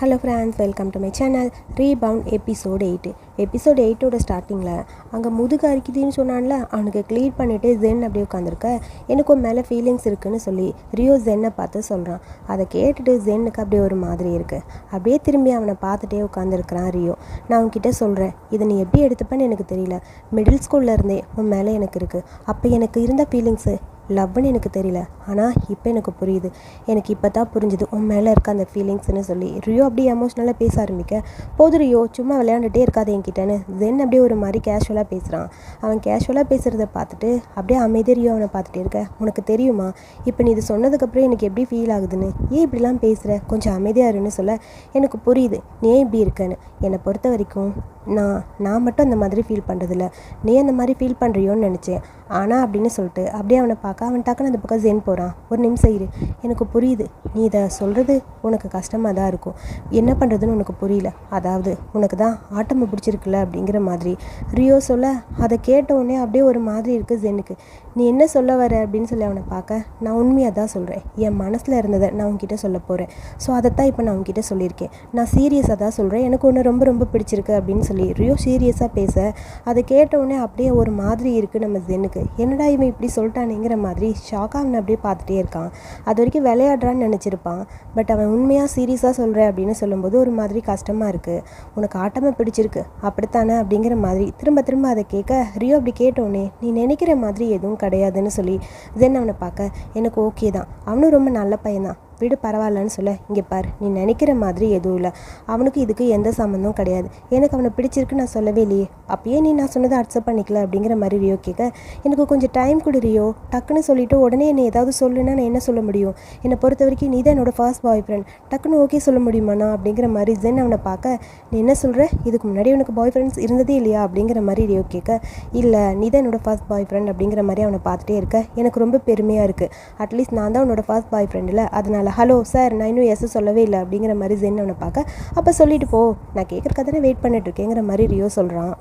Hello friends welcome to my channel rebound episode eight episode எயிட்டோட ஸ்டார்டிங்கில் அங்கே முதுகு அரிக்குதுன்னு சொன்னான்ல அவனுக்கு க்ளீன் பண்ணிவிட்டு ஜென் அப்படியே உட்காந்துருக்க எனக்கு உன் மேலே ஃபீலிங்ஸ் இருக்குன்னு சொல்லி ரியோ ஜென்னை பார்த்து சொல்கிறான் அதை கேட்டுட்டு ஜென்னுக்கு அப்படியே ஒரு மாதிரி இருக்குது அப்படியே திரும்பி அவனை பார்த்துட்டே உட்காந்துருக்கிறான் ரியோ. நான் உன்கிட்ட சொல்கிறேன் இதை நீ எப்படி எடுத்துப்பேன்னு எனக்கு தெரியல. மிடில் ஸ்கூல்ல இருந்தே உன் மேலே எனக்கு இருக்குது அப்போ எனக்கு இருந்த ஃபீலிங்ஸு லவ்னு எனக்கு தெரியல. ஆனால் இப்போ எனக்கு புரியுது. எனக்கு இப்போ தான் புரிஞ்சுது. உன் மேலே இருக்க அந்த ஃபீலிங்ஸ்னு சொல்லி. ரியோ அப்படியே எமோஷ்னலாக பேச ஆரம்பிக்க. போது ரியோ சும்மா விளையாண்டுட்டே இருக்காது என்கிட்டன்னு. ஜென் அப்படியே ஒரு மாதிரி கேஷுவலாக பேசுகிறான் அவன் கேஷுவலாக பேசுகிறத பார்த்துட்டு அப்படியே அமைதி ரியோ அவனை பார்த்துட்டே இருக்க. உனக்கு தெரியுமா? இப்போ நீ இது சொன்னதுக்கப்புறம் எனக்கு எப்படி ஃபீல் ஆகுதுன்னு? ஏன் இப்படிலாம் பேசுகிற கொஞ்சம் அமைதியாக இருன்னு சொல்ல. எனக்கு புரியுது. நீ ஏன் இப்படி இருக்கன்னு? என்னை பொறுத்த வரைக்கும் நான் நான் மட்டும் அந்த மாதிரி ஃபீல் பண்ணுறதில்ல நீ அந்த மாதிரி ஃபீல் பண்ணுறியோன்னு நினச்சேன். ஆனால் அப்படின்னு சொல்லிட்டு அப்படியே அவனை பார்க்க அவன் டக்குன்னு அந்த பக்கம் ஜென் போகிறான் ஒரு நிமிஷம் இரு. எனக்கு புரியுது. நீ இதை சொல்கிறது உனக்கு கஷ்டமாக தான் இருக்கும். என்ன பண்ணுறதுன்னு உனக்கு புரியல. அதாவது உனக்கு தான் ஆட்டமை பிடிச்சிருக்குல்ல அப்படிங்கிற மாதிரி. ரியோ சொல்ல அதை கேட்ட உடனே அப்படியே ஒரு மாதிரி இருக்குது ஜென்னுக்கு நீ என்ன சொல்ல வர அப்படின்னு சொல்லி அவனை பார்க்க நான் உண்மையாக தான் சொல்கிறேன் என் மனசில் இருந்ததை நான் உன்கிட்ட சொல்ல போகிறேன் ஸோ அதைத்தான் இப்போ நான் உன்கிட்ட சொல்லியிருக்கேன். நான் சீரியஸாக தான் சொல்கிறேன் எனக்கு ஒன்று ரொம்ப ரொம்ப பிடிச்சிருக்கு அப்படின்னு சொல்லி ரியோ சீரியஸாக பேச. அதை கேட்டவுடனே அப்படியே ஒரு மாதிரி இருக்குது நம்ம ஜென்னுக்கு. என்னடா இவன் இப்படி சொல்லிட்டானேங்கிற மாதிரி ஷாக்காக அவனை அப்படியே பார்த்துட்டே இருக்கான். அது வரைக்கும் விளையாடுறான்னு நினச்சிருப்பான். பட் அவன் உண்மையாக சீரியஸாக சொல்கிறேன் அப்படின்னு சொல்லும்போது ஒரு மாதிரி கஷ்டமாக இருக்குது உனக்கு ஆட்டமாக பிடிச்சிருக்கு. அப்படித்தானே? அப்படிங்கிற மாதிரி திரும்ப திரும்ப அதை கேட்க ரியோ அப்படி கேட்டோன்னே நீ நினைக்கிற மாதிரி எதுவும் கிடையாதுன்னு சொல்லி ஜென் அவனை பார்க்க எனக்கு ஓகே தான். அவனும் ரொம்ப நல்ல பையன்தான் விடு பரவாயில்லன்னு சொல்ல இங்கே பார் நீ நினைக்கிற மாதிரி எதுவும் இல்லை. அவனுக்கு இதுக்கு எந்த சம்மந்தம் கிடையாது. எனக்கு அவனை பிடிச்சிருக்கு நான் சொல்லவே இல்லையே. அப்பயே நீ நான் சொன்னதை அக்செப்ட் பண்ணிக்கல அப்படிங்கிற மாதிரி ரியோ கேட்க எனக்கு கொஞ்சம் டைம் கொடு ரியோ. டக்குன்னு சொல்லிவிட்டு உடனே என்னை ஏதாவது சொல்லுன்னா நான் என்ன சொல்ல முடியும்? என்னை பொறுத்த வரைக்கும் நீ தான் என்னோட ஃபர்ஸ்ட் பாய் ஃப்ரெண்ட் டக்குன்னு ஓகே சொல்ல முடியுமாண்ணா? அப்படிங்கிற மாதிரி ஜென் அவனை பார்க்க நீ என்ன சொல்கிற இதுக்கு முன்னாடி உனக்கு பாய் ஃப்ரெண்ட்ஸ் இருந்ததே இல்லையா? அப்படிங்கிற மாதிரி ரியோ கேட்க இல்லை நீ தான் என்னோட ஃபர்ஸ்ட் பாய் ஃப்ரெண்ட் அப்படிங்கிற மாதிரி அவனை பார்த்துட்டே இருக்க எனக்கு ரொம்ப பெருமையாக இருக்குது அட்லீஸ்ட் நான் தான் உன்னோட ஃபர்ஸ்ட் பாய் ஃப்ரெண்டில் அதனால் ஹலோ சார் நான் இன்னும் எஸ் சொல்லவே இல்லை அப்படிங்கிற மாதிரி ஜென் அவனை பார்க்க. அப்போ சொல்லிட்டு போ நான் கேட்குறக்கா தானே வெயிட் பண்ணிட்டுருக்கேங்கிற மாதிரி ரியோ சொல்கிறான்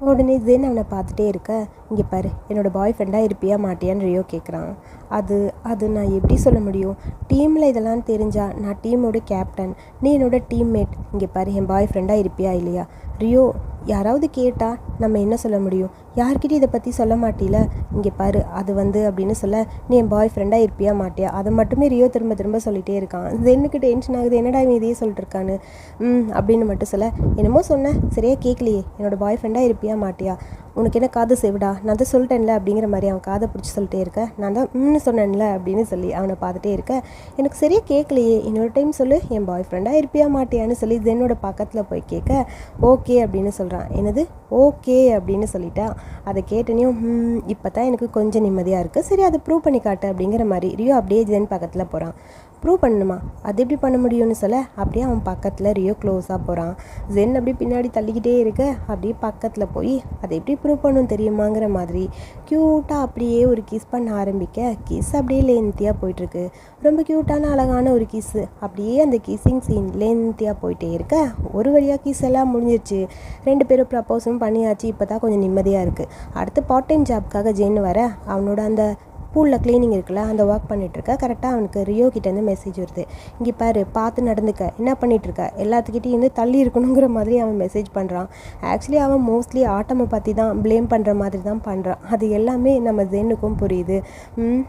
உடனே ஜென் அவனை பார்த்துட்டே இருக்க இங்கே பாரு என்னோடய பாய் ஃப்ரெண்டாக இருப்பியா மாட்டியான்னு ரியோ கேட்குறான் அது அது நான் எப்படி சொல்ல முடியும்? டீமில் இதெல்லாம் தெரிஞ்சால் நான் டீமோட கேப்டன் நீ என்னோட டீம்மேட் இங்கே பாரு என் பாய் ஃப்ரெண்டாக இருப்பியா இல்லையா? ரியோ யாராவது கேட்டால் நம்ம என்ன சொல்ல முடியும்? யார்கிட்டயும் இதை பற்றி சொல்ல மாட்டில? இங்கே பாரு அது வந்து அப்படின்னு சொல்ல நீ என் பாய் ஃப்ரெண்டாக இருப்பியா மாட்டியா? அதை மட்டுமே ரியோ திரும்ப திரும்ப சொல்லிகிட்டே இருக்கான். ஜென்னுக்கு டென்ஷன் ஆகுது என்னடா இவன் இதையே சொல்லிட்டுருக்கான்னு? ம் அப்படின்னு மட்டும் சொல்ல என்னமோ சொன்னேன் சரியாக கேட்கலையே என்னோடய பாய் ஃப்ரெண்டாக இருப்பியா மாட்டியா? உனக்கு என்ன காது செவிடா? நான் தான் சொல்லிட்டேன்ல அப்படிங்கிற மாதிரி அவன் காதை பிடிச்சி சொல்லிட்டே இருக்க நான் தான் ம்னு சொன்னேன்ல அப்படின்னு சொல்லி அவனை பார்த்துட்டே இருக்க எனக்கு சரியாக கேட்கலையே இன்னொரு டைம் சொல்லு என் பாய் ஃப்ரெண்டாக இருப்பியா மாட்டியான்னு சொல்லி ஜென்னோட பக்கத்தில் போய் கேட்க ஓகே அப்படின்னு சொல்கிறான் என்னது? ஓகே அப்படின்னு சொல்லிட்டா. அதை கேட்டனையும் இப்போ தான் எனக்கு கொஞ்சம் நிம்மதியாக இருக்குது சரி அதை ப்ரூவ் பண்ணி காட்டு அப்படிங்கிற மாதிரி ரியோ அப்படியே ஜென் பக்கத்தில் போகிறான் ப்ரூவ் பண்ணணுமா அது எப்படி பண்ண முடியும்னு சொல்ல? அப்படியே அவன் பக்கத்தில் ரியோ க்ளோஸாக போகிறான் ஜென் அப்படியே பின்னாடி தள்ளிக்கிட்டே இருக்க. அப்படியே பக்கத்தில் போய் அதை எப்படி ப்ரூவ் பண்ணணும் தெரியுமாங்கிற மாதிரி க்யூட்டாக அப்படியே ஒரு கிஸ் பண்ண ஆரம்பிக்க கிஸ் அப்படியே லென்த்தியாக போயிட்டுருக்கு. ரொம்ப க்யூட்டான அழகான ஒரு கிஸ்ஸு அப்படியே அந்த கிஸ்ஸிங் சீன் லென்த்தியாக போயிட்டே இருக்க. ஒரு வழியாக கிஸ் எல்லாம் முடிஞ்சிருச்சு. ரெண்டு பேரும் ப்ரப்போஸும் பண்ணியாச்சு. இப்போ தான் கொஞ்சம் நிம்மதியாக இருக்குது அடுத்து பார்ட் டைம் ஜாப்க்காக ஜென் வர அவனோட அந்த பூலில் க்ளீனிங் இருக்குல்ல அந்த ஒர்க் பண்ணிகிட்ருக்க கரெக்டாக அவனுக்கு ரியோ கிட்டேருந்து மெசேஜ் வருது. இங்கே பாரு பார்த்து நடந்துக்க. என்ன பண்ணிகிட்ருக்க எல்லாத்துக்கிட்டையும் வந்து தள்ளி இருக்கணுங்கிற மாதிரி அவன் மெசேஜ் பண்ணுறான் ஆக்சுவலி அவன் மோஸ்ட்லி ஆட்டமை பற்றி தான் ப்ளேம் பண்ணுற மாதிரி தான் பண்ணுறான் அது எல்லாமே நம்ம ஜென்னுக்கும் புரியுது.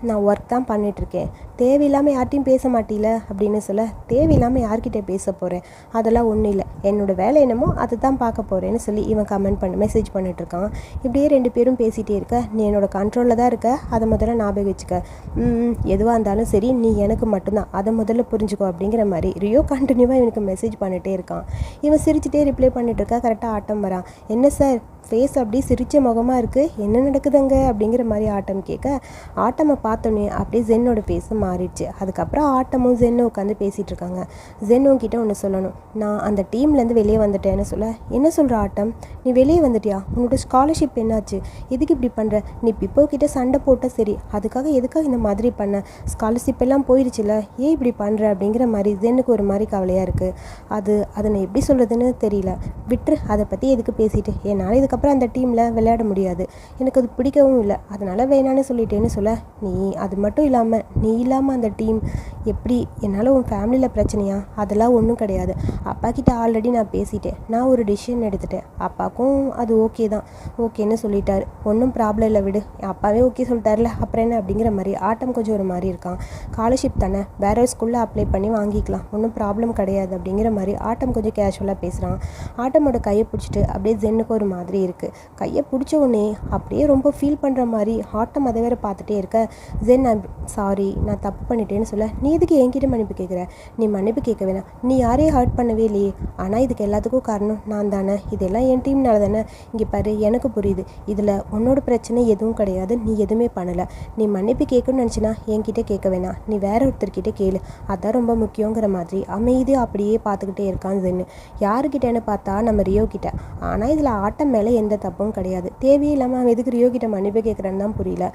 நான் ஒர்க் தான் பண்ணிகிட்ருக்கேன் தேவையில்லாமல் யார்ட்டையும் பேச மாட்டில? அப்படின்னு சொல்ல தேவையில்லாமல் யார்கிட்ட பேச போகிறேன் அதெல்லாம் ஒன்றும் இல்லை. என்னோடய வேலை என்னமோ அதை தான் பார்க்க போகிறேன்னு சொல்லி இவன் கமெண்ட் பண்ண மெசேஜ் பண்ணிகிட்ருக்கான் இப்படியே ரெண்டு பேரும் பேசிகிட்டே இருக்க. நீ என்னோடய கண்ட்ரோலில் தான் இருக்க. அதை முதல்ல நான் ஞாபகம் வச்சுக்க எதுவாக இருந்தாலும் சரி நீ எனக்கு மட்டும்தான். அதை முதல்ல புரிஞ்சுக்கோ அப்படிங்கிற மாதிரி ரியோ கண்டினியூவாக இவனுக்கு மெசேஜ் பண்ணிகிட்டே இருக்கான். இவன் சிரிச்சுட்டே ரிப்ளை பண்ணிட்டு இருக்கா. கரெக்டாக ஆட்டம் வரான். என்ன சார் ஃபேஸ் அப்படியே சிரித்த முகமாக இருக்குது என்ன நடக்குதுங்க? அப்படிங்கிற மாதிரி ஆட்டம் கேட்க ஆட்டமை பார்த்தோன்னே அப்படியே ஜென்னோட ஃபேஸும் மாறிடுச்சு. அதுக்கப்புறம் ஆட்டமும் ஜென்னும் உட்காந்து பேசிகிட்டு இருக்காங்க. ஜென்னும் கிட்டே ஒன்று சொல்லணும். நான் அந்த டீம்லேருந்து வெளியே வந்துட்டேன்னு சொல்ல என்ன சொல்கிற ஆட்டம்? நீ வெளியே வந்துட்டியா? உன்னோட ஸ்காலர்ஷிப் என்னாச்சு? எதுக்கு இப்படி பண்ணுற நீ பிப்போ கிட்ட சண்டை போட்டால் சரி. அதுக்காக எதுக்காக இந்த மாதிரி பண்ண? ஸ்காலர்ஷிப் எல்லாம் போயிடுச்சுல ஏன் இப்படி பண்ணுற அப்படிங்கிற மாதிரி ஜென்னுக்கு ஒரு மாதிரி கவலையாக இருக்குது அது அதை நான் எப்படி சொல்கிறதுன்னு தெரியல. விட்டுரு. அதை பற்றி எதுக்கு பேசிட்டு? என்னால் இதுக்கப்புறம் அதுக்கப்புறம் அந்த டீமில் விளையாட முடியாது. எனக்கு அது பிடிக்கவும் இல்லை. அதனால் வேணான்னு சொல்லிட்டேன்னு சொல்ல. நீ அது மட்டும் இல்லாமல் நீ இல்லாமல் அந்த டீம் எப்படி என்னால் உன் ஃபேமிலியில் பிரச்சனையா? அதெல்லாம் ஒன்றும் கிடையாது. அப்பா கிட்ட ஆல்ரெடி நான் பேசிட்டேன். நான் ஒரு டிசிஷன் எடுத்துட்டேன். அப்பாவுக்கும் அது ஓகே தான். ஓகேன்னு சொல்லிட்டாரு. ஒன்றும் ப்ராப்ளம் இல்லை விடு. அப்பாவே ஓகே சொல்லிட்டார்ல. அப்புறம் என்ன அப்படிங்கிற மாதிரி ஆட்டம் கொஞ்சம் ஒரு மாதிரி இருக்கான். ஸ்காலர்ஷிப் தானே. வேற ஒரு ஸ்கூலில் அப்ளை பண்ணி வாங்கிக்கலாம். ஒன்றும் ப்ராப்ளம் கிடையாது அப்படிங்கிற மாதிரி ஆட்டம் கொஞ்சம் கேஷுவலாக பேசுகிறான் ஆட்டமோட கையை பிடிச்சிட்டு அப்படியே ஜென்னுக்கு ஒரு மாதிரி இருக்குது கையை பிடிச்ச உடனே அப்படியே ரொம்ப ஃபீல் பண்ணுற மாதிரி ஹாட்டம் அதை வேற பார்த்துட்டே இருக்க. ஜென் நான் சாரி நான் தப்பு பண்ணிட்டேன்னு சொல்ல நீ இதுக்கு என்கிட்ட மன்னிப்பு கேட்குற நீ மன்னிப்பு கேட்க வேணாம். நீ யாரையும் ஹர்ட் பண்ணவே இல்லையே. ஆனால் இதுக்கு எல்லாத்துக்கும் காரணம் நான் தானே. இதெல்லாம் என் டீம்னால தானே. இங்கே பாரு எனக்கு புரியுது. இதில் உன்னோட பிரச்சனை எதுவும் கிடையாது. நீ எதுவுமே பண்ணலை. நீ மன்னிப்பு கேட்கணும்னு நினச்சினா என்கிட்ட கேட்க வேணாம். நீ வேற ஒருத்தர்கிட்ட கேளு. அதான் ரொம்ப முக்கியங்கிற மாதிரி அமைதியாக அப்படியே பார்த்துக்கிட்டே இருக்கான் ஜென்னு யாருக்கிட்டேன்னு பார்த்தா? நம்ம ரியோ கிட்ட. ஆனால் இதில் ஆட்டம் மேலே எந்த தப்பும் கிடையாது. தேவையில்லாமல் அவன் எதுக்கு ரியோ கிட்ட மன்னிப்பு கேட்குறான்னு தான் புரியல.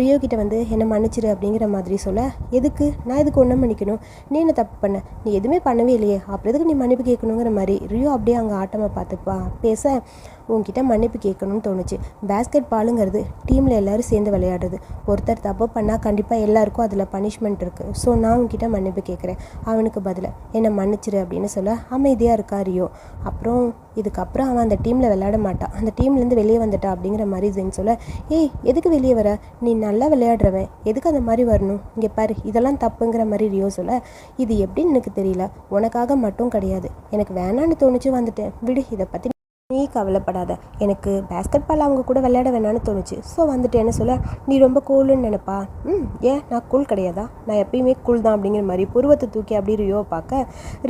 ரியோ கிட்ட வந்து என்னை மன்னிச்சிரு அப்படிங்கிற மாதிரி சொல்ல எதுக்கு? நான் எதுக்கு ஒன்றும் மன்னிக்கணும்? நீ என்ன தப்பு பண்ண? நீ எதுவுமே பண்ணவே இல்லையே. அப்புறம் எதுக்கு நீ மன்னிப்பு கேட்கணுங்கிற மாதிரி. ரியோ அப்படியே அங்கே ஆட்டமாக பார்த்துப்பா பேச உன்கிட்ட மன்னிப்பு கேட்கணும்னு தோணுச்சு. பேஸ்கெட் பாலுங்கிறது டீமில் எல்லாரும் சேர்ந்து விளையாடுறது. ஒருத்தர் தப்பு பண்ணால் கண்டிப்பாக எல்லாருக்கும் அதில் பனிஷ்மெண்ட் இருக்குது ஸோ நான் உங்ககிட்ட மன்னிப்பு கேட்குறேன். அவனுக்கு பதிலாக என்னை மன்னிச்சிரு அப்படின்னு சொல்ல அமைதியாக இருக்கா ரியோ? அப்புறம் இதுக்கப்புறம் அவன் அந்த டீமில் விளையாட மாட்டான் அந்த டீம்லேருந்து வெளியே வந்துட்டா அப்படிங்கிற மாதிரி ஜென் சொல்ல ஏய் எதுக்கு வெளியே வர? நீ நல்லா விளையாடுறவன். எதுக்கு அந்த மாதிரி வரணும்? இங்கே பாரு இதெல்லாம் தப்புங்கிற மாதிரி ரியோ சொல்ல இது எப்படின்னு எனக்கு தெரியல. உனக்காக மட்டும் கிடையாது. எனக்கு வேணான்னு தோணுச்சு வந்துட்டேன். விடு இதை பற்றி நீ கவலைப்படாத. எனக்கு பேஸ்கெட் பால் அவங்க கூட விளையாட வேணாம்னு தோணுச்சு. ஸோ வந்துட்டேன்னு சொல்ல நீ ரொம்ப கூலுன்னு நினைப்பா? ம் ஏன்? நான் கூல் கிடையாதா? நான் எப்பயுமே கூல் தான். அப்படிங்கிற மாதிரி புருவத்தை தூக்கி அப்படியே ரியோ பார்க்க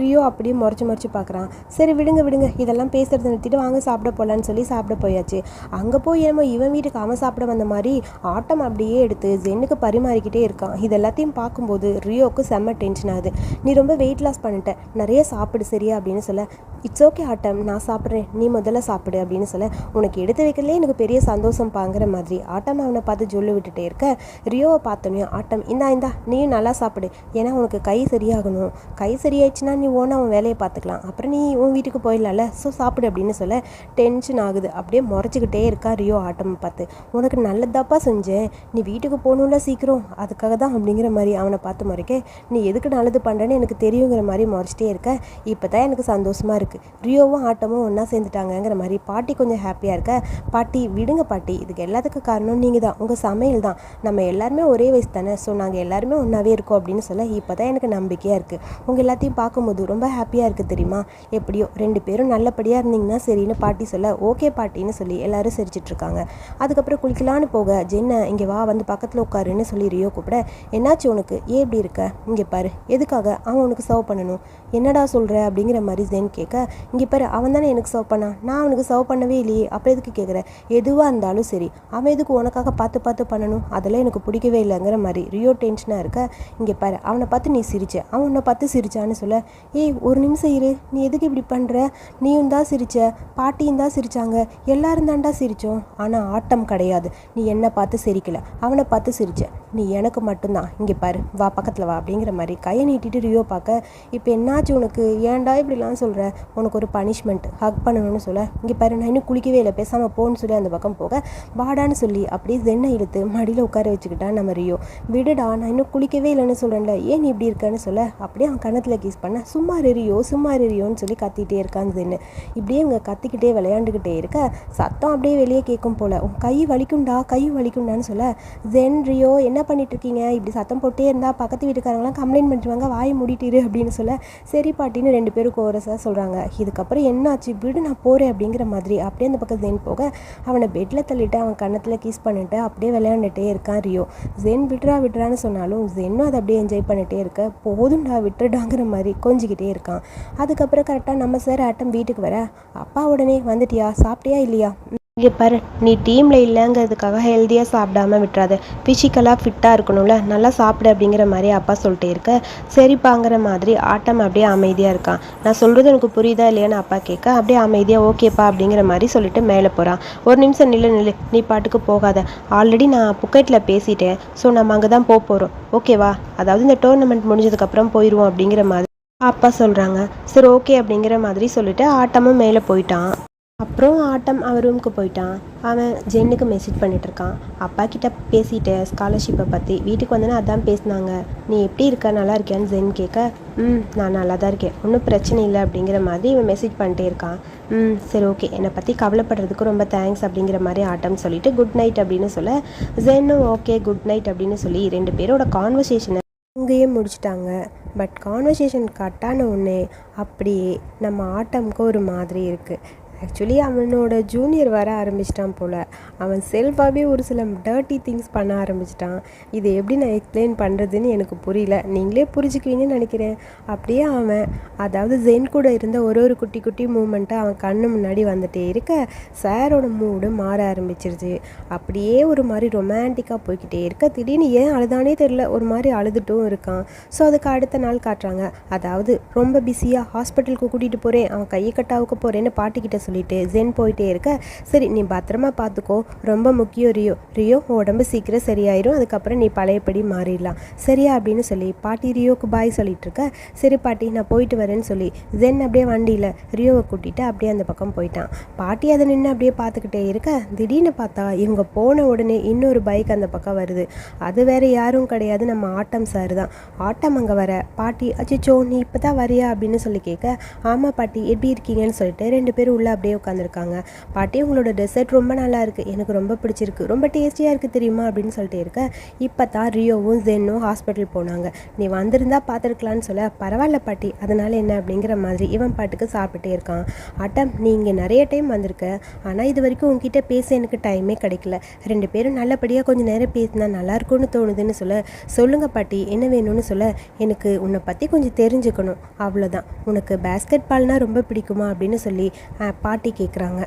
ரியோ அப்படியே முறைச்சி முறைச்சி பார்க்குறான். சரி விடுங்க விடுங்க. இதெல்லாம் பேசுகிறத நிறுத்திட்டு வாங்க சாப்பிட போகலான்னு சொல்லி சாப்பிட போயாச்சு. அங்கே போய் என்னமோ இவன் வீட்டுக்கு அவன் சாப்பிட வந்த மாதிரி ஆட்டம் அப்படியே எடுத்து ஜென்னுக்கு பரிமாறிக்கிட்டே இருக்கான். இது எல்லாத்தையும் பார்க்கும்போது ரியோவுக்கு செம்ம டென்ஷன் ஆகுது. நீ ரொம்ப வெயிட் லாஸ் பண்ணிட்ட. நிறைய சாப்பிடு சரியா? அப்படின்னு சொல்ல இட்ஸ் ஓகே ஆட்டம். நான் சாப்பிட்றேன். நீ முதல்ல சாப்பிடு அப்படின்னு சொல்ல உனக்கு எடுத்து வைக்கிறதுலே எனக்கு பெரிய சந்தோஷம் பாங்கிற மாதிரி. ஆட்டம் அவனை பார்த்து ஜொல்லு விட்டுட்டே இருக்க. ரியோவை பார்த்தோன்னே ஆட்டம் இந்தா இந்தா நீயும் நல்லா சாப்பிடு. ஏன்னா உனக்கு கை சரியாகணும். கை சரியாயிடுச்சுன்னா நீ ஓன அவன் வேலையை பார்த்துக்கலாம். அப்புறம் நீ உன் வீட்டுக்கு போயிடலாம்ல. ஸோ சாப்பிடு அப்படின்னு சொல்ல டென்ஷன் ஆகுது. அப்படியே முறைச்சிக்கிட்டே இருக்கா ரியோ ஆட்டம் பார்த்து. உனக்கு நல்லதாப்பா செஞ்சேன். நீ வீட்டுக்கு போகணும்ல சீக்கிரம். அதுக்காக தான் அப்படிங்கிற மாதிரி அவனை பார்த்து முறைக்க நீ எதுக்கு நல்லது பண்ணுறேன்னு எனக்கு தெரியுங்கிற மாதிரி முறைச்சிட்டே இருக்க. இப்போ தான் எனக்கு சந்தோஷமாக இருக்குது ரியோவும் ஆட்டமும் ஒன்றா சேர்ந்துட்டாங்க. சேர்ந்துட்டாங்கங்கிற மாதிரி பாட்டி கொஞ்சம் ஹாப்பியாக இருக்க பாட்டி விடுங்க பாட்டி இதுக்கு எல்லாத்துக்கும் காரணம் நீங்கள் தான் உங்கள் சமையல் தான். நம்ம எல்லாருமே ஒரே வயசு தானே ஸோ நாங்கள் எல்லாருமே ஒன்றாவே இருக்கோம் அப்படின்னு சொல்ல இப்போ தான் எனக்கு நம்பிக்கையாக இருக்குது உங்கள் எல்லாத்தையும் பார்க்கும்போது ரொம்ப ஹாப்பியாக இருக்குது தெரியுமா? எப்படியோ ரெண்டு பேரும் நல்லபடியாக இருந்தீங்கன்னா சரின்னு பாட்டி சொல்ல ஓகே பாட்டின்னு சொல்லி எல்லாரும் சிரிச்சிட்ருக்காங்க அதுக்கப்புறம் குளிக்கலான்னு போக ஜென்ன இங்கே வா வந்து பக்கத்தில் உட்காருன்னு சொல்லி ரியோ கூப்பிட. என்னாச்சு உனக்கு? ஏன் இப்படி இருக்க? இங்கே பாரு. எதுக்காக? அவன் உனக்கு சர்வ் பண்ணணும். என்னடா சொல்கிற அப்படிங்கிற மாதிரி ஜென் கேட்க இங்கே பாரு அவன் தானே எனக்கு சர்வ் பண்ணான். நான் அவனுக்கு சர்வ் பண்ணவே இல்லையே. அப்புறம் எதுக்கு கேட்குறேன் எதுவாக இருந்தாலும் சரி. அவன் எதுக்கு உனக்காக பார்த்து பார்த்து பண்ணணும்? அதெல்லாம் எனக்கு பிடிக்கவே இல்லைங்கிற மாதிரி. ரியோ டென்ஷனாக இருக்க. இங்கே பாரு அவனை பார்த்து நீ சிரிச்ச. அவன் உன்னை பார்த்து சிரிச்சான்னு சொல்ல. ஏய் ஒரு நிமிஷம் இரு. நீ எதுக்கு இப்படி பண்ணுற நீயும் தான் சிரிச்ச. பாட்டியும் தான் சிரிச்சாங்க. எல்லாரும் தான்டா சிரித்தோம் ஆனால் ஆட்டம் கிடையாது. நீ என்னை பார்த்து சிரிக்கல. அவனை பார்த்து சிரிச்ச. நீ எனக்கு மட்டும்தான். இங்கே பாரு வா பக்கத்தில் வா அப்படிங்கிற மாதிரி கையை நீட்டிட்டு ரியோ பார்க்க. இப்போ என்னாச்சு உனக்கு? ஏன்டா இப்படிலாம் சொல்கிற உனக்கு ஒரு பனிஷ்மெண்ட் ஹக் பண்ணணும்னு சொல்ல. இங்கே பாரு நான் இன்னும் குளிக்கவே இல்லை பேசாமல் போன்னு சொல்லி அந்த பக்கம் போக பாடான்னு சொல்லி அப்படியே சென்னை இழுத்து மடியில் உட்கார வச்சுக்கிட்டான் நம்ம ரியோ. விடுடா நான் இன்னும் குளிக்கவே இல்லைன்னு சொல்கிறேன்ல ஏன் நீ இப்படி இருக்கன்னு சொல்ல? அப்படியே அவன் கணத்தில் கீஸ் பண்ண சும்மா ரியோ சும்மா ரியோன்னு சொல்லி கத்திட்டே இருக்கான் ஜென்னு இப்படியே இவங்க கத்திக்கிட்டே விளையாண்டுக்கிட்டே இருக்க சத்தம் அப்படியே வெளியே கேட்கும் போல உன் கை வலிக்கும்டா கை வலிக்கும்டான்னு சொல்ல ஜென் ரியோ என்ன பண்ணிட்டு இருக்கீங்க இப்படி சத்தம் போட்டே இருந்தால் பக்கத்து வீட்டுக்காரங்களாம் கம்ப்ளைண்ட் பண்ணிடுவாங்க வாய் மூடிட்டிரு அப்படின்னு சொல்ல சரி பாட்டின்னு ரெண்டு பேரும் கோரஸாக சொல்கிறாங்க இதுக்கப்புறம் என்னாச்சு? விடு நான் போகிறேன் அப்படிங்கிற மாதிரி அப்படியே அந்த பக்கம் ஜென் போக அவனை பெட்டில் தள்ளிட்டு அவன் கன்னத்தில் கிஸ் பண்ணிட்டு அப்படியே விளையாண்டுட்டே இருக்கான் ரியோ. ஜென் விட்றா விட்றான்னு சொன்னாலும் ஜென்னும் அதை அப்படியே என்ஜாய் பண்ணிட்டே இருக்க. போதும்டா விட்டுடாங்கிற மாதிரி கொஞ்சிக்கிட்டே இருக்கான். அதுக்கப்புறம் கரெக்டாக நம்ம சார் ஆட்டம் வீட்டுக்கு வர அப்பா உடனே வந்துட்டியா? சாப்பிட்டியா இல்லையா? இங்கே பாரு நீ டீமில் இல்லைங்கிறதுக்காக ஹெல்த்தியாக சாப்பிடாம விட்டுறாத. ஃபிசிக்கலாக ஃபிட்டாக இருக்கணும்ல நல்லா சாப்பிடு அப்படிங்கிற மாதிரி அப்பா சொல்லிட்டே இருக்க. சரிப்பாங்கிற மாதிரி ஆட்டம் அப்படியே அமைதியாக இருக்கான். நான் சொல்கிறது எனக்கு புரியுதா இல்லையான்னு அப்பா கேட்க அப்படியே அமைதியாக ஓகேப்பா அப்படிங்கிற மாதிரி சொல்லிட்டு மேலே போகிறான் ஒரு நிமிஷம் நில்லு நில்லு நீ பாட்டுக்கு போகாத. ஆல்ரெடி நான் புக்கெட்டில் பேசிட்டேன். ஸோ நம்ம அங்கே தான் போக போகிறோம் ஓகேவா அதாவது இந்த டோர்னமெண்ட் முடிஞ்சதுக்கப்புறம் போயிடுவோம் அப்படிங்கிற மாதிரி அப்பா சொல்கிறாங்க சரி ஓகே அப்படிங்கிற மாதிரி சொல்லிட்டு ஆட்டமும் மேலே போயிட்டான். அப்புறம் ஆட்டம் அவன் ரூமுக்கு போயிட்டான் அவன் ஜென்னுக்கு மெசேஜ் பண்ணிட்டு இருக்கான் அப்பா கிட்ட பேசிட்டேன் ஸ்காலர்ஷிப்பை பற்றி வீட்டுக்கு வந்தோன்னே அதான் பேசினாங்க. நீ எப்படி இருக்க? நல்லா இருக்கியான்னு ஜென் கேட்க ம் நான் நல்லா தான் இருக்கேன். ஒன்றும் பிரச்சனை இல்லை அப்படிங்கிற மாதிரி இவன் மெசேஜ் பண்ணிட்டே இருக்கான். ம் சரி ஓகே என்னை பற்றி கவலைப்படுறதுக்கு ரொம்ப தேங்க்ஸ் அப்படிங்கிற மாதிரி ஆட்டம் சொல்லிட்டு குட் நைட் அப்படின்னு சொல்ல ஜென்னும் ஓகே குட் நைட் அப்படின்னு சொல்லி ரெண்டு பேரோட கான்வர்சேஷனை அங்கேயே முடிச்சிட்டாங்க. பட் கான்வர்சேஷன் கட்டான உடனே அப்படியே நம்ம ஆட்டம்க்கு ஒரு மாதிரி இருக்குது ஆக்சுவலி அவனோட ஜூனியர் வர ஆரம்பிச்சிட்டான் போல். அவன் செல்ஃபாகவே ஒரு சில டர்ட்டி திங்ஸ் பண்ண ஆரம்பிச்சிட்டான். இது எப்படி நான் எக்ஸ்பிளைன் பண்ணுறதுன்னு எனக்கு புரியல. நீங்களே புரிஞ்சுக்குவீங்கன்னு நினைக்கிறேன். அப்படியே அவன் அதாவது ஜென் கூட இருந்த ஒரு ஒரு குட்டி குட்டி மூமெண்ட்டை அவன் கண்ணு முன்னாடி வந்துட்டே இருக்க சாரோட மூடு மாற ஆரம்பிச்சிருச்சு. அப்படியே ஒரு மாதிரி ரொமான்டிக்காக போய்கிட்டே இருக்க. திடீர்னு ஏன் அழுதானே தெரில ஒரு மாதிரி அழுதுட்டும் இருக்கான். ஸோ அதுக்கு அடுத்த நாள் காட்டுறாங்க. அதாவது ரொம்ப பிஸியாக ஹாஸ்பிட்டலுக்கு கூட்டிகிட்டு போகிறேன் அவன் கையை கட்டாவுக்கு போகிறேன்னு பாட்டிக்கிட்ட சொல்லிட்டு ஜென் போயிட்டே இருக்க. சரி நீ பத்திரமா பார்த்துக்கோ ரொம்ப முக்கியம் ரியோ. ரியோ உடம்பு சீக்கிரம் சரியாயிரும். அதுக்கப்புறம் நீ பழையபடி மாறிடலாம். சரியா அப்படின்னு சொல்லி பாட்டி ரியோக்கு பாய் சொல்லிட்டு இருக்க. சரி பாட்டி நான் போயிட்டு வரேன்னு சொல்லி ஜென் அப்படியே வண்டியில் ரியோவை கூட்டிட்டு அப்படியே அந்த பக்கம் போயிட்டான். பாட்டி அதை நின்று அப்படியே பார்த்துக்கிட்டே இருக்க. திடீர்னு பார்த்தா இவங்க போன உடனே இன்னொரு பைக் அந்த பக்கம் வருது. அது வேற யாரும் கிடையாது. நம்ம ஆட்டம் சார் தான். ஆட்டம் அங்கே வர பாட்டி அச்சிச்சோ நீ இப்போ தான் வரியா அப்படின்னு சொல்லி கேட்க ஆமாம் பாட்டி எப்படி இருக்கீங்கன்னு சொல்லிட்டு ரெண்டு பேரும் உள்ளே அப்படியே உட்காந்துருக்காங்க. பாட்டி உங்களோட டெசர்ட் ரொம்ப நல்லா இருக்குது எனக்கு ரொம்ப பிடிச்சிருக்கு. ரொம்ப டேஸ்டியாக இருக்குது தெரியுமா அப்படின்னு சொல்லிட்டு இருக்க. இப்போ தான் ரியோவும் ஜென்னும் ஹாஸ்பிட்டல் போனாங்க. நீ வந்திருந்தா பார்த்துருக்கலான்னு சொல்ல பரவாயில்ல பாட்டி. அதனால் என்ன அப்படிங்கிற மாதிரி இவன் பாட்டுக்கு சாப்பிட்டே இருக்கான். அட்டம் நீ இங்கே நிறைய டைம் வந்திருக்க. ஆனால் இது வரைக்கும் உங்ககிட்ட பேச எனக்கு டைமே கிடைக்கல. ரெண்டு பேரும் நல்லபடியாக கொஞ்சம் நேரம் பேசினா நல்லா இருக்கும்னு தோணுதுன்னு சொல்ல சொல்லுங்கள் பாட்டி என்ன வேணும்னு சொல்ல. எனக்கு உன்னை பற்றி கொஞ்சம் தெரிஞ்சுக்கணும். அவ்வளோதான் உனக்கு பேஸ்கெட் பால்னால் ரொம்ப பிடிக்குமா அப்படின்னு சொல்லி பாட்டி கேட்குறாங்க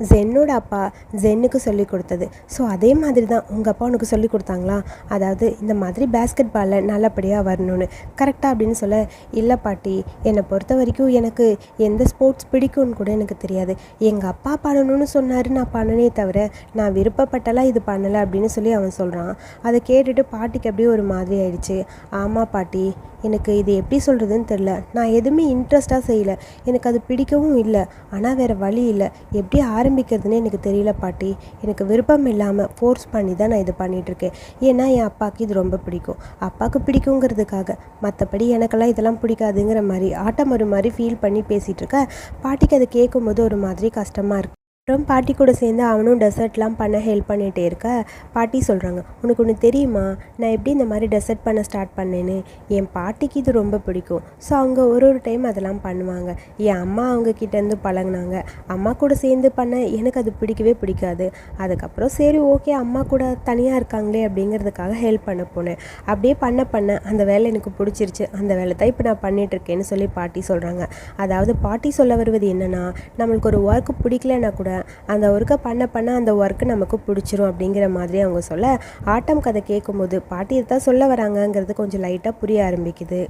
ஜென்னோட அப்பா ஜென்னுக்கு சொல்லி கொடுத்தது. ஸோ அதே மாதிரி தான் உங்கள் அப்பா உனக்கு சொல்லி கொடுத்தாங்களா? அதாவது இந்த மாதிரி பேஸ்கெட் பாலில் நல்லபடியாக வரணும்னு கரெக்டாக அப்படின்னு சொல்ல இல்லை பாட்டி என்னை பொறுத்த வரைக்கும் எனக்கு எந்த ஸ்போர்ட்ஸ் பிடிக்கும்னு கூட எனக்கு தெரியாது. எங்கள் அப்பா பண்ணணும்னு சொன்னார் நான் பண்ணனே தவிர நான் விருப்பப்பட்டலாம் இது பண்ணலை அப்படின்னு சொல்லி அவன் சொல்கிறான் அதை கேட்டுட்டு பாட்டிக்கு அப்படியே ஒரு மாதிரி ஆயிடுச்சு. ஆமாம் பாட்டி எனக்கு இது எப்படி சொல்கிறதுன்னு தெரில நான் எதுவுமே இன்ட்ரெஸ்ட்டாக செய்யலை. எனக்கு அது பிடிக்கவும் இல்லை. ஆனால் வேறு வழி இல்லை. எப்படி ஆரம்பிக்கிறதுன்னு எனக்கு தெரியல பாட்டி. எனக்கு விருப்பம் இல்லாமல் ஃபோர்ஸ் பண்ணி தான் நான் இது பண்ணிகிட்ருக்கேன் ஏன்னா என் அப்பாவுக்கு இது ரொம்ப பிடிக்கும். அப்பாவுக்கு பிடிக்குங்கிறதுக்காக மற்றபடி எனக்கெல்லாம் இதெல்லாம் பிடிக்காதுங்கிற மாதிரி ஆட்டம் ஒரு மாதிரி ஃபீல் பண்ணி பேசிகிட்டு இருக்க. பாட்டிக்கு அதை கேட்கும்போது ஒரு மாதிரி கஷ்டமாக இருக்குது அப்புறம் பாட்டி கூட சேர்ந்து அவனும் டெசர்ட்லாம் பண்ண ஹெல்ப் பண்ணிகிட்டே இருக்க பாட்டி சொல்கிறாங்க உனக்கு ஒன்று தெரியுமா? நான் எப்படி இந்த மாதிரி டெசர்ட் பண்ண ஸ்டார்ட் பண்ணேன்னு? என் பாட்டிக்கு இது ரொம்ப பிடிக்கும். ஸோ அவங்க ஒரு ஒரு டைம் அதெல்லாம் பண்ணுவாங்க. என் அம்மா அவங்க கிட்டேருந்து பழகுனாங்க. அம்மா கூட சேர்ந்து பண்ண எனக்கு அது பிடிக்கவே பிடிக்காது. அதுக்கப்புறம் சரி ஓகே அம்மா கூட தனியாக இருக்காங்களே அப்படிங்கிறதுக்காக ஹெல்ப் பண்ண போனேன். அப்படியே பண்ண பண்ண அந்த வேலை எனக்கு பிடிச்சிருச்சு. அந்த வேலை தான் இப்போ நான் பண்ணிகிட்ருக்கேன்னு சொல்லி பாட்டி சொல்கிறாங்க அதாவது பாட்டி சொல்ல வருவது என்னென்னா நம்மளுக்கு ஒரு ஒர்க் பிடிக்கலன்னா கூட அந்த ஒர்க்கை பண்ண பண்ண அந்த ஒர்க்கு நமக்கு பிடிச்சிரும் அப்படிங்கிற மாதிரி அவங்க சொல்ல ஆட்டம் கதை கேட்கும்போது பாட்டி தான் சொல்ல வராங்கங்கிறது கொஞ்சம் லைட்டாக புரிய ஆரம்பிக்குது.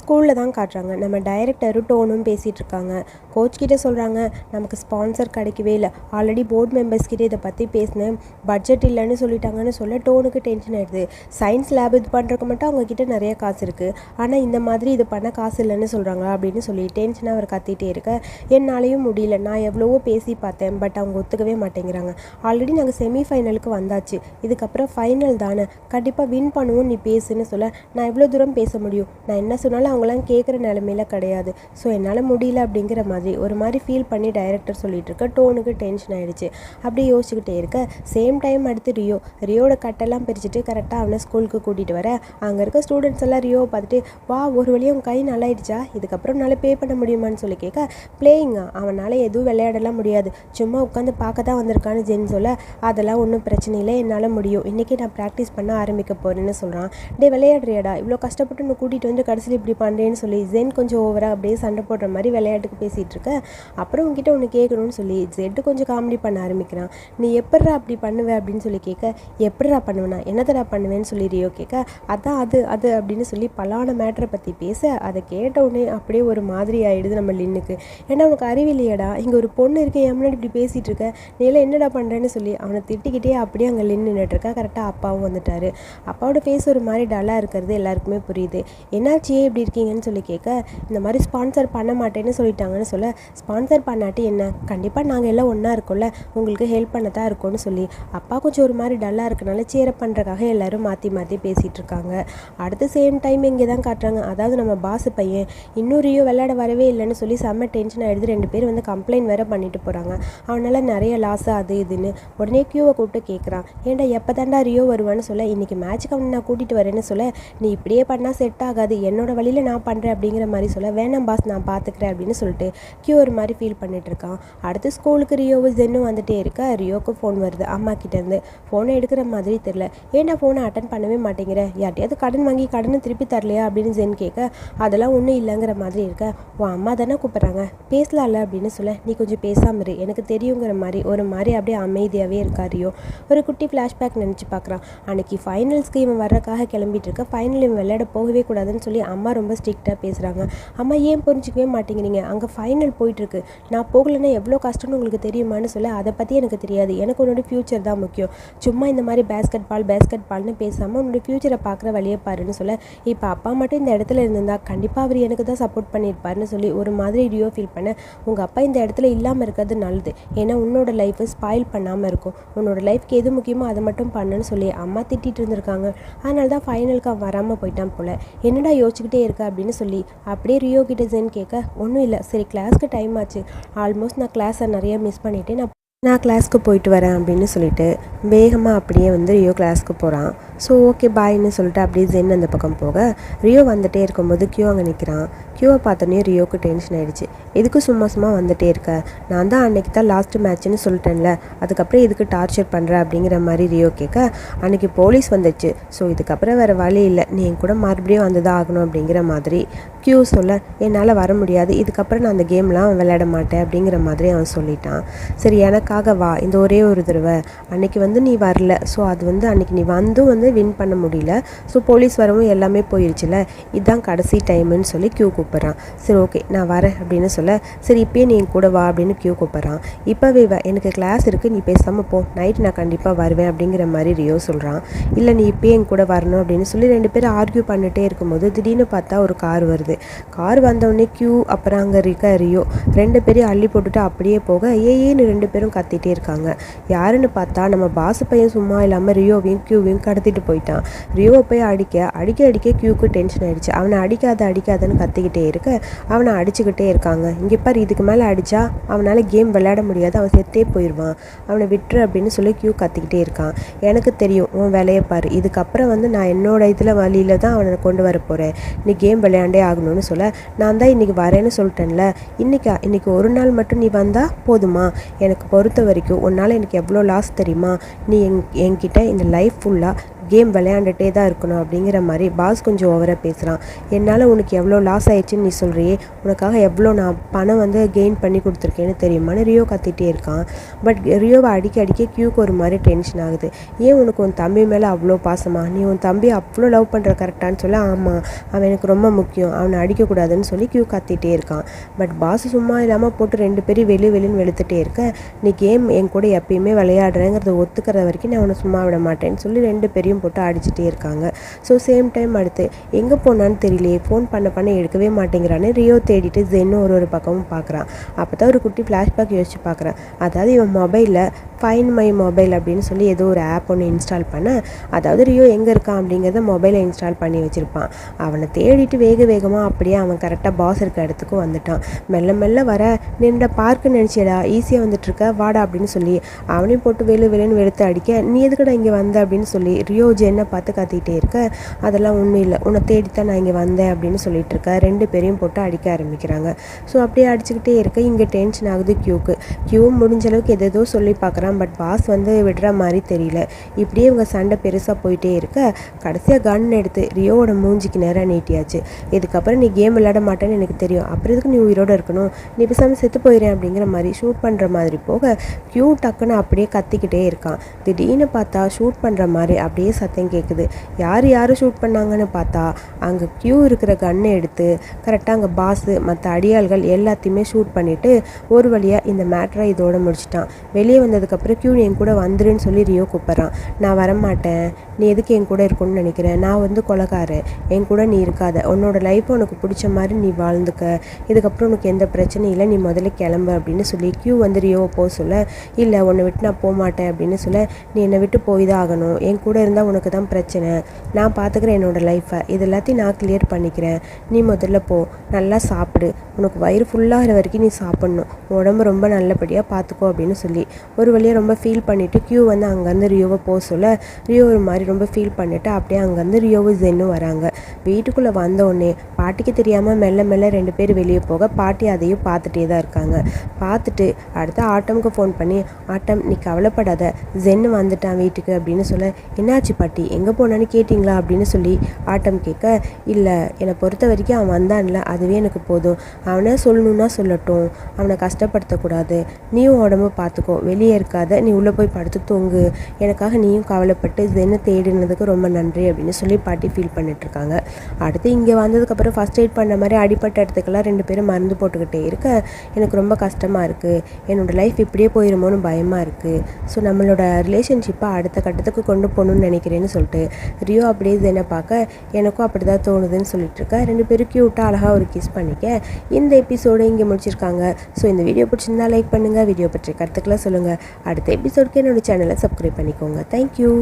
ஸ்கூலில் தான் காட்டுறாங்க. நம்ம டைரக்டரும் டோனும் பேசிகிட்டு இருக்காங்க. கோச் கிட்டே சொல்கிறாங்க நமக்கு ஸ்பான்சர் கிடைக்கவே இல்லை. ஆல்ரெடி போர்ட் மெம்பர்ஸ் கிட்டே இதை பற்றி பேசினேன். பட்ஜெட் இல்லைன்னு சொல்லிட்டாங்கன்னு சொல்ல டோனுக்கு டென்ஷன் ஆயிடுது. சயின்ஸ் லேப் இது பண்ணுறதுக்கு மட்டும் அவங்கக்கிட்ட நிறைய காசு இருக்குது ஆனால் இந்த மாதிரி இது பண்ண காசு இல்லைன்னு சொல்கிறாங்க அப்படின்னு சொல்லி டென்ஷனாக அவர் கத்திட்டே இருக்க. என்னாலையும் முடியல. நான் எவ்வளவோ பேசி பார்த்தேன் பட் அவங்க ஒத்துக்கவே மாட்டேங்கிறாங்க. ஆல்ரெடி நாங்கள் செமிஃபைனலுக்கு வந்தாச்சு. இதுக்கப்புறம் ஃபைனல் தானே. கண்டிப்பாக வின் பண்ணுவோம் நீ பேசுன்னு சொல்ல. நான் எவ்வளோ தூரம் பேச முடியும். நான் என்ன சொன்னாலும் அவங்களாம் கேட்குற நிலமையில கிடையாது. ஸோ என்னால் முடியல அப்படிங்கிற மாதிரி ஒரு மாதிரி ஃபீல் பண்ணி டைரக்டர் சொல்லிட்டு இருக்க டோனுக்கு டென்ஷன் ஆயிடுச்சு. அப்படியே யோசிச்சுக்கிட்டே இருக்க சேம் டைம் அடுத்து ரியோ ரியோட கட்டெல்லாம் பிரிச்சுட்டு கரெக்டாக அவனை ஸ்கூலுக்கு கூட்டிகிட்டு வர. அங்கே இருக்க ஸ்டூடெண்ட்ஸ் எல்லாம் ரியோவை பார்த்துட்டு வா ஒரு வழியாக உன் கை நல்லாயிடுச்சா? இதுக்கப்புறம் நல்லா பே பண்ண முடியுமான்னு சொல்லி கேட்க பிளேயிங்கா அவனால் எதுவும் விளையாடலாம் முடியாது. சும்மா உட்காந்து பார்க்க தான் வந்திருக்கான்னு ஜென் சொல்ல அதெல்லாம் ஒன்றும் பிரச்சனை இல்லை என்னால் முடியும். இன்றைக்கி நான் ப்ராக்டிஸ் பண்ண ஆரம்பிக்க போகிறேன்னு சொல்கிறான் டே விளையாடுறியாடா? இவ்வளோ கஷ்டப்பட்டு நான் கூட்டிகிட்டு வந்து கடைசியில் இப்படி பண்ணுறேன்னு சொல்லி ஜென் கொஞ்சம் ஓவராக அப்படியே சண்டை போடுற மாதிரி விளையாட்டுக்கு பேசிகிட்டு இருக்க. அப்புறம் உங்ககிட்ட ஒன்று கேட்கணும்னு சொல்லி ஜெட்டு கொஞ்சம் காமெடி பண்ண ஆரம்பிக்கிறான். நீ எப்பட்றா அப்படி பண்ணுவ அப்படின்னு சொல்லி கேட்க எப்படிடா பண்ணுவேனா? என்னத்தடா பண்ணுவேன்னு சொல்லி ரியோ கேட்க அதான் அது அது அப்படின்னு சொல்லி பலான மேட்டரை பற்றி பேச அதை கேட்ட உடனே அப்படியே ஒரு மாதிரி ஆகிடுது நம்ம லின்னுக்கு. ஏன்னா உனக்கு அறிவில்லையடா இங்கே ஒரு பொண்ணு இருக்க என் முன்னாடி இப்படி பேசிகிட்டு இருக்க. நீ எல்லாம் என்னடா பண்ணுறேன்னு சொல்லி அவனை திட்டிக்கிட்டே அப்படியே அங்கே லின்னு நின்றுட்டுருக்கா கரெக்டாக அப்பாவும் வந்துட்டார். அப்பாவோட ஃபேஸ் ஒரு மாதிரி டல்லாக இருக்கிறது எல்லாருக்குமே புரியுது. என்னாச்சு? இப்படி எப்படி இருக்கீங்கன்னு சொல்லி கேட்க இந்த மாதிரி ஸ்பான்சர் பண்ண மாட்டேன்னு சொல்லிட்டாங்கன்னு சொல்ல ஸ்பான்சர் பண்ணாட்டி என்ன? கண்டிப்பாக நாங்கள் எல்லாம் ஒன்றா இருக்கோம்ல உங்களுக்கு ஹெல்ப் பண்ண தான் இருக்கோம்னு சொல்லி. அப்பா கொஞ்சம் ஒரு மாதிரி டல்லாக இருக்கனால சேர பண்ணுறக்காக எல்லோரும் மாற்றி மாற்றி பேசிகிட்டு இருக்காங்க. அடுத்த சேம் டைம் இங்கே தான் காட்டுறாங்க. அதாவது நம்ம பாஸ் பையன் இன்னும் ரியோ விளையாட வரவே இல்லைன்னு சொல்லி செம்ம டென்ஷன் ஆகிடுது ரெண்டு பேர் வந்து கம்ப்ளைண்ட் வேறு பண்ணிட்டு போகிறாங்க அவனால் நிறைய லாஸ் அது இதுன்னு உடனே கியூவை கூப்பிட்டு கேட்குறான் ஏன்டா எப்போ தாண்டா ரியோ வருவான்னு சொல்ல இன்றைக்கி மேட்ச்சுக்கு அவனை நான் கூட்டிகிட்டு வரேன்னு சொல்ல நீ இப்படியே பண்ணால் செட் ஆகாது. என்னோட வழியில் நான் பண்ணுறேன் அப்படிங்கிற மாதிரி சொல்ல வேணாம் பாஸ் நான் பார்த்துக்கிறேன் அப்படின்னு சொல்லிட்டு கியூ ஒரு மாதிரி ஃபீல் பண்ணிட்டு இருக்கான். அடுத்து ஸ்கூலுக்கு ரியோவும் ஜென்னும் வந்துட்டே இருக்கா. ரியோவுக்கு ஃபோன் வருது. அம்மா கிட்டேருந்து ஃபோனை எடுக்கிற மாதிரி தெரில ஏன்டா ஃபோனை அட்டன் பண்ணவே மாட்டேங்கிற? யார்ட்டையாவது கடன் வாங்கி கடனை திருப்பி தரலையா? அப்படின்னு ஜென் கேட்க அதெல்லாம் ஒன்றும் இல்லைங்கிற மாதிரி இருக்க. உன் அம்மா தானே கூப்பிட்றாங்க. பேசலாம்ல அப்படின்னு சொல்ல நீ கொஞ்சம் பேசாமல் இரு. எனக்கு தெரியுங்கிற மாதிரி ஒரு மாதிரி அப்படியே அமைதியாகவே இருக்கா ரியோ? ஒரு குட்டி ஃப்ளாஷ்பேக் நினச்சி பார்க்குறான் அன்னைக்கு ஃபைனல்ஸ்க்கு இவன் வர்றக்காக கிளம்பிட்டு இருக்க ஃபைனல் இவன் விளையாட போகவே கூடாதுன்னு சொல்லி அம்மா ரொம்ப ஸ்ட்ரிக்டாக பேசுகிறாங்க அம்மா ஏன் புரிஞ்சிக்கவே மாட்டேங்கிறீங்க? அங்கே ஃபைனல் போயிட்டுருக்கு. நான் போகலைன்னா எவ்வளோ கஷ்டம்னு உங்களுக்கு தெரியுமான்னு சொல்ல. அதை பற்றி எனக்கு தெரியாது. எனக்கு உன்னோட ஃப்யூச்சர் தான் முக்கியம். சும்மா இந்த மாதிரி பேஸ்கெட் பால் பேஸ்கெட் பால்னு பேசாமல் உன்னோட ஃப்யூச்சரை பார்க்குற வழியை பாருன்னு சொல்ல. இப்போ அப்பா மட்டும் இந்த இடத்துல இருந்திருந்தா கண்டிப்பாக அவர் எனக்கு தான் சப்போர்ட் பண்ணியிருப்பாருன்னு சொல்லி ஒரு மாதிரி ரியோ ஃபீல் பண்ண. உங்கள் அப்பா இந்த இடத்துல இல்லாமல் இருக்கிறது நல்லது. ஏன்னா உன்னோட லைஃப்பை ஸ்பாயில் பண்ணாமல் இருக்கும். உன்னோட லைஃப்க்கு எது முக்கியமோ அதை மட்டும் பண்ணுன்னு சொல்லி அம்மா திட்டிகிட்டு இருந்திருக்காங்க. அதனால தான் ஃபைனலுக்கு அவன் வராமல் போயிட்டான் போல். என்னடா யோசிச்சுக்கிட்டே இருக்க அப்படின்னு சொல்லி அப்படியே ரியோ கிட்ட ஜென் கேட்க ஒன்றும் இல்லை. சரி கிளாஸ்க்கு டைம் ஆச்சு. ஆல்மோஸ்ட் நான் கிளாஸை நிறைய மிஸ் பண்ணிவிட்டு நான் நான் கிளாஸ்க்கு போயிட்டு வரேன் அப்படின்னு சொல்லிட்டு வேகமாக அப்படியே வந்து ரியோ கிளாஸ்க்கு போகிறான் ஸோ ஓகே பாய்ன்னு சொல்லிட்டு அப்படியே ஜென் அந்த பக்கம் போக. ரியோ வந்துட்டே இருக்கும்போது கியூ அங்கே நிற்கிறான் கியூவை பார்த்தோன்னே ரியோவுக்கு டென்ஷன் ஆகிடுச்சு எதுக்கு சும்மா சும்மா வந்துட்டே இருக்க? நான் தான் அன்னைக்கு தான் லாஸ்ட் மேட்ச்னு சொல்லிட்டேன்ல. அதுக்கப்புறம் எதுக்கு டார்ச்சர் பண்ணுற அப்படிங்கிற மாதிரி ரியோ கேட்க அன்னைக்கு போலீஸ் வந்துச்சு. ஸோ இதுக்கப்புறம் வேறு வழி இல்லை. நீ என் கூட மறுபடியும் வந்து தான் ஆகணும் அப்படிங்கிற மாதிரி கியூ சொல்ல என்னால் வர முடியாது. இதுக்கப்புறம் நான் அந்த கேம்லாம் விளையாட மாட்டேன் அப்படிங்கிற மாதிரி அவன் சொல்லிட்டான். சரி எனக்காக வா. இந்த ஒரே ஒரு தடவை. அன்னைக்கு வந்து நீ வரல. ஸோ அது வந்து அன்னைக்கு நீ வந்தும் வந்து வின் பண்ண முடியல. ஸோ போலீஸ் வரவும் எல்லாமே போயிடுச்சுல இதுதான் கடைசி டைமுன்னு சொல்லி கியூ கூப்பிட்றான். சரி ஓகே நான் வரேன் அப்படின்னு சொல்ல சரி இப்போயே நீ கூட வா அப்படின்னு கியூ கூப்பிட்றான். இப்போவே வ எனக்கு கிளாஸ் இருக்குது நீ பேசாமல் போ. நைட் நான் கண்டிப்பாக வருவேன் அப்படிங்கிற மாதிரி ரியோ சொல்கிறான் இல்லை நீ இப்பயே என் கூட வரணும் அப்படின்னு சொல்லி ரெண்டு பேரும் ஆர்கியூ பண்ணிட்டே இருக்கும்போது திடீர்னு பார்த்தா ஒரு கார் வருது. கார் வந்தவுடனே கியூ அப்புறம் அங்கே இருக்க ரியோ. ரெண்டு பேரையும் அள்ளி போட்டுட்டு அப்படியே போக ஏ ஏன்னு ரெண்டு பேரும் கத்திட்டே இருக்காங்க. யாருன்னு பார்த்தா நம்ம பாசு பையன் சும்மா இல்லாமல் ரியோவையும் கியூவையும் கடத்திட்டு போயிட்டான். ரியோவை போய் அடிக்க அடிக்க அடிக்க கியூக்கு டென்ஷன் ஆயிடுச்சு. அவனை அடிக்காத அடிக்காதன்னு கத்திக்கிட்டே இருக்க அவனை அடிச்சுக்கிட்டே இருக்காங்க. இங்கே பாரு இதுக்கு மேலே அடித்தா அவனால் கேம் விளையாட முடியாது. அவன் செத்தே போயிடுவான் அவனை விட்டுரு அப்படின்னு சொல்லி கியூ கத்திக்கிட்டே இருக்கான். எனக்கு தெரியும் உன் வேலையை பாரு. இதுக்கப்புறம் வந்து நான் என்னோட இதில் வழியில் தான் அவனை கொண்டு வர போகிறேன் நீ கேம் விளையாண்டே ஆகணும்னு சொல்ல நான் தான் இன்றைக்கி வரேன்னு சொல்லிட்டேன்ல. இன்றைக்கா இன்றைக்கி ஒரு நாள் மட்டும் நீ வந்தால் போதுமா? எனக்கு பொறுத்த வரைக்கும் உன்னால் எனக்கு எவ்வளோ லாஸ் தெரியுமா? நீ என் என்கிட்ட இந்த லைஃப் ஃபுல்லாக கேம் விளையாண்டுட்டே தான் இருக்கணும் அப்படிங்கிற மாதிரி பாஸ் கொஞ்சம் ஓவராக பேசுகிறான் என்னால் உனக்கு எவ்வளோ லாஸ் ஆயிடுச்சுன்னு நீ சொல்கிறியே உனக்காக எவ்வளோ நான் பணம் வந்து கெயின் பண்ணி கொடுத்துருக்கேன்னு தெரியுமான்னு ரியோ கத்திட்டே இருக்கான். பட் ரியோவை அடிக்க அடிக்க கியூக்கு ஒரு மாதிரி டென்ஷன் ஆகுது. ஏன் உனக்கு உன் தம்பி மேலே அவ்வளோ பாசமா? நீ உன் தம்பி அவ்வளோ லவ் பண்ணுற கரெக்டான்னு சொல்ல ஆமாம் அவன் எனக்கு ரொம்ப முக்கியம். அவனை அடிக்கக்கூடாதுன்னு சொல்லி கியூ கத்திட்டே இருக்கான். பட் பாஸ் சும்மா இல்லாமல் போட்டு ரெண்டு பேரும் வெளி வெளின்னு வெளுத்துட்டே இருக்க. நீ கேம் என் கூட எப்பயுமே விளையாடுறேங்கிறத ஒத்துக்கிற வரைக்கும் நான் அவனை சும்மா விட மாட்டேன்னு சொல்லி ரெண்டு பேரையும் போட்டு அடிச்சுட்டே இருக்காங்க. ஸோ சேம் டைம் அடுத்து எங்கே போனான்னு தெரியலையே ஃபோன் பண்ண பண்ண எடுக்கவே மாட்டேங்கிறான்னு ரியோ தேடிட்டு ஜென்னு ஒரு ஒரு பக்கமும் பார்க்குறான் அப்போ தான் ஒரு குட்டி ஃப்ளாஷ்பேக் யோசிச்சு பார்க்குறேன் அதாவது இவன் மொபைலில் ஃபைன் மை மொபைல் அப்படின்னு சொல்லி ஏதோ ஒரு ஆப் ஒன்று இன்ஸ்டால் பண்ண அதாவது ரியோ எங்கே இருக்கான் அப்படிங்கிறத மொபைலை இன்ஸ்டால் பண்ணி வச்சுருப்பான். அவனை தேடிட்டு வேக வேகமாக அப்படியே அவன் கரெக்டாக பாஸ் இருக்க இடத்துக்கு வந்துட்டான். மெல்ல மெல்ல வர நின்ற பார்க்க நினச்சிடா ஈஸியாக வந்துட்டுருக்க? வாடா அப்படின்னு சொல்லி அவனையும் போட்டு வேலு வேலுன்னு வெளுத்து அடிக்க நீ எதுக்கடா இங்கே வந்த? அப்படின்னு சொல்லி ரியோ ஜென்னை பார்த்து கத்திக்கிட்டே இருக்க. அதெல்லாம் ஒன்றும் இல்லை. உன்னை தேடித்தான் நான் இங்கே வந்தேன் அப்படின்னு சொல்லிட்டு இருக்க. ரெண்டு பேரையும் போட்டு அடிக்க ஆரம்பிக்கிறாங்க. ஸோ அப்படியே அடிச்சுக்கிட்டே இருக்க. இங்கே டென்ஷன் ஆகுது கியூக்கு கியூ முடிஞ்ச அளவுக்கு எதேதோ சொல்லி பார்க்குறான் பட் பாஸ் வந்து விடுற மாதிரி தெரியல. இப்படியே இவங்க சண்டை பெருசாக போயிட்டே இருக்க கடைசியாக கன் எடுத்து ரியோவோட மூஞ்சிக்கு நேராக நீட்டியாச்சு. இதுக்கப்புறம் நீ கேம் விளையாட மாட்டேன்னு எனக்கு தெரியும். அப்புறம் எதுக்கு நீ உயிரோடு இருக்கணும்? நீ பேசாமல் செத்து போயிடுறேன் அப்படிங்கிற மாதிரி ஷூட் பண்ணுற மாதிரி போக கியூ டக்குன்னு அப்படியே கத்திக்கிட்டே இருக்கான். திடீர்னு பார்த்தா ஷூட் பண்ணுற மாதிரி அப்படியே சத்தம் கேட்குது யார் யார் ஷூட் பண்ணாங்கன்னு பார்த்தா அங்கே கியூ இருக்கிற கன்னை எடுத்து கரெக்டாக அங்கே பாஸு மற்ற அடியாள்கள் எல்லாத்தையுமே ஷூட் பண்ணிவிட்டு ஒரு வழியாக இந்த மேட்ரை இதோட முடிச்சிட்டான். வெளியே வந்ததுக்கு அதுக்கப்புறம் கியூன் என் கூட வந்துருன்னு சொல்லி ரியோ கூப்பிட்றான். நான் வரமாட்டேன். நீ எதுக்கு என் கூட இருக்கணும்னு நினைக்கிறேன் நான் வந்து கொலகாரன். என் கூட நீ இருக்காத. உன்னோட லைஃப்பை உனக்கு பிடிச்ச மாதிரி நீ வாழ்ந்துக்க. இதுக்கப்புறம் உனக்கு எந்த பிரச்சனையும் இல்லை. நீ முதல்ல கிளம்பு அப்படின்னு சொல்லி கியூ வந்து ரியோவை போக சொல்ல இல்லை உன்னை விட்டு நான் போக மாட்டேன் அப்படின்னு சொல்ல நீ என்னை விட்டு போய் தான் ஆகணும். என் கூட இருந்தால் உனக்கு தான் பிரச்சனை. நான் பார்த்துக்கிறேன் என்னோடய லைஃப்பை இது எல்லாத்தையும் நான் கிளியர் பண்ணிக்கிறேன். நீ முதல்ல போ. நல்லா சாப்பிடு. உனக்கு வயிறு ஃபுல்லாகிற வரைக்கும் நீ சாப்பிட்ணும். உடம்பு ரொம்ப நல்லபடியாக பார்த்துக்கோ அப்படின்னு சொல்லி. ஒரு வழி அப்படியே ரொம்ப ஃபீல் பண்ணிவிட்டு க்யூ வந்து அங்கேருந்து ரியோவை போக சொல்ல ரியோ ஒரு மாதிரி ரொம்ப ஃபீல் பண்ணிவிட்டு அப்படியே அங்கேருந்து ரியோவை ஜென்னும் வராங்க. வீட்டுக்குள்ளே வந்தோடனே பாட்டிக்கு தெரியாமல் மெல்ல மெல்ல ரெண்டு பேர் வெளியே போக பாட்டி அதையும் பார்த்துட்டே தான் இருக்காங்க. பார்த்துட்டு அடுத்து ஆட்டமுக்கு ஃபோன் பண்ணி ஆட்டம் நீ கவலைப்படாத. ஜென்னு வந்துட்டான் வீட்டுக்கு அப்படின்னு சொல்ல என்னாச்சு பாட்டி? எங்கே போனான்னு கேட்டிங்களா? அப்படின்னு சொல்லி ஆட்டம் கேட்க இல்லை என்னை பொறுத்த வரைக்கும் அவன் வந்தான்ல. அதுவே எனக்கு போதும். அவனை சொல்லணுன்னா சொல்லட்டும். அவனை கஷ்டப்படுத்தக்கூடாது. நீயும் உடம்பு பார்த்துக்கோ. வெளியே இருக்காத. நீ உள்ளே போய் படுத்து தூங்கு. எனக்காக நீயும் கவலைப்பட்டு ஜென்னு தேடினதுக்கு ரொம்ப நன்றி அப்படின்னு சொல்லி பாட்டி ஃபீல் பண்ணிட்டுருக்காங்க அடுத்து இங்கே வந்ததுக்கப்புறம் ஃபஸ்ட் எய்ட் பண்ண மாதிரி அடிப்பட்ட இடத்துக்கெல்லாம் ரெண்டு பேரும் மருந்து போட்டுக்கிட்டே இருக்க எனக்கு ரொம்ப கஷ்டமாக இருக்குது என்னோடய லைஃப் இப்படியே போயிருமோன்னு பயமாக இருக்குது ஸோ நம்மளோட ரிலேஷன்ஷிப்பை அடுத்த கட்டத்துக்கு கொண்டு போகணுன்னு நினைக்கிறேன்னு சொல்லிட்டு ரியோ அப்படியே என்ன பார்க்க எனக்கும் அப்படி தான் தோணுதுன்னு சொல்லிட்டு இருக்க. ரெண்டு பேரும் க்யூட்டாக அழகாக ஒரு கிஸ் பண்ணிக்க இந்த எபிசோடு இங்கே முடிச்சிருக்காங்க. ஸோ இந்த வீடியோ பிடிச்சிருந்தா லைக் பண்ணுங்கள் வீடியோ பற்றி கருத்துக்கெல்லாம் சொல்லுங்கள் அடுத்த எபிசோடுக்கு என்னோடய சேனலை சப்ஸ்கிரைப் பண்ணிக்கோங்க. தேங்க்யூ